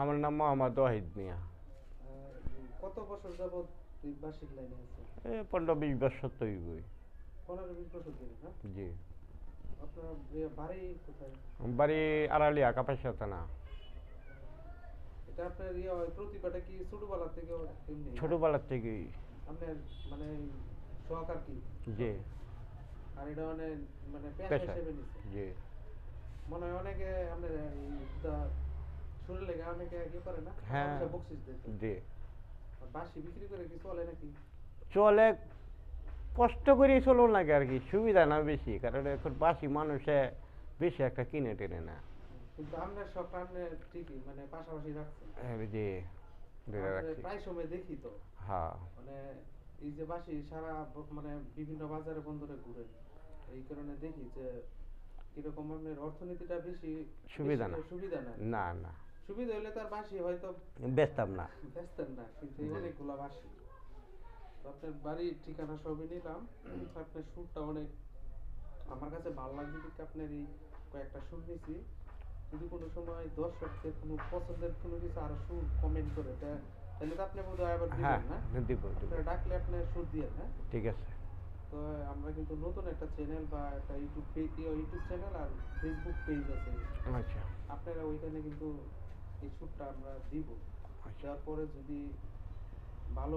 আমার নাম মোহাম্মদ ওয়াহিদ মিয়া। কত বছর এই বাসির লাইনে আছে এ পনেরো বিশ বছর তো হইবই। পনেরো বিশ বছর ধরে না? জি। আপনার বাড়ি কোথায়? বাড়ি আড়ালিয়া থানা। এটা আপনার ইয়ে প্রতিভাটা কি ছোটবেলা থেকে ছোটবেলার থেকেই। আপনার মানে সহকার কি? জি। আর এটা মানে মানে পেশা পেশা। হিসেবে নিচ্ছে জি। মনে হয় অনেকে আপনার শুনে লেগে অনেকে কি করে না? হ্যাঁ। বকশিস দেয় জি। আর বাসি বিক্রি করে কি চলে নাকি? চলে কষ্ট করে চলো নাকি আর কি সুবিধা না বেশি কারণ এখন বাসি মানুষে বেশি একটা কিনে টেনে না। কিন্তু আপনার সব আপনি ঠিকই মানে পাশাপাশি রাখছেন এই যে ধরে আমরা প্রায় সময় দেখি তো। হ্যাঁ। মানে এই যে বাসি সারা মানে বিভিন্ন বাজারে বন্দরে ঘুরে এই কারণে দেখি যে কীরকম অর্থনীতিটা বেশি সুবিধা না। সুবিধা না। না না। সুবিধা হলে তার বাসি হয়তো বেচতাম না। ব্যস্তেন না কিন্তু অনেকগুলা বাসি। আপনার বাড়ির ঠিকানা সবই নিলাম। আপনার সুরটা অনেক আমার কাছে ভালো লাগছে দেখে আপনার এই কয়েকটা সুর নিছি। যদি কোনো সময় দর্শকদের কোনো পছন্দের কোনো কিছু আরও সুর কমেন্ট করে তাহলে তো আপনি বোধহয় আবার হ্যাঁ দিবেন না দিব দিব। ডাকলে সুর দিয়ে হ্যাঁ? ঠিক আছে। তো আমরা কিন্তু নতুন একটা চ্যানেল বা একটা ইউটিউব পেজ ইউটিউব চ্যানেল আর ফেসবুক পেজ আছে। আচ্ছা। আপনারা ওইখানে কিন্তু এই সুদটা আমরা দিব। তারপরে দেওয়ার পরে যদি ভালো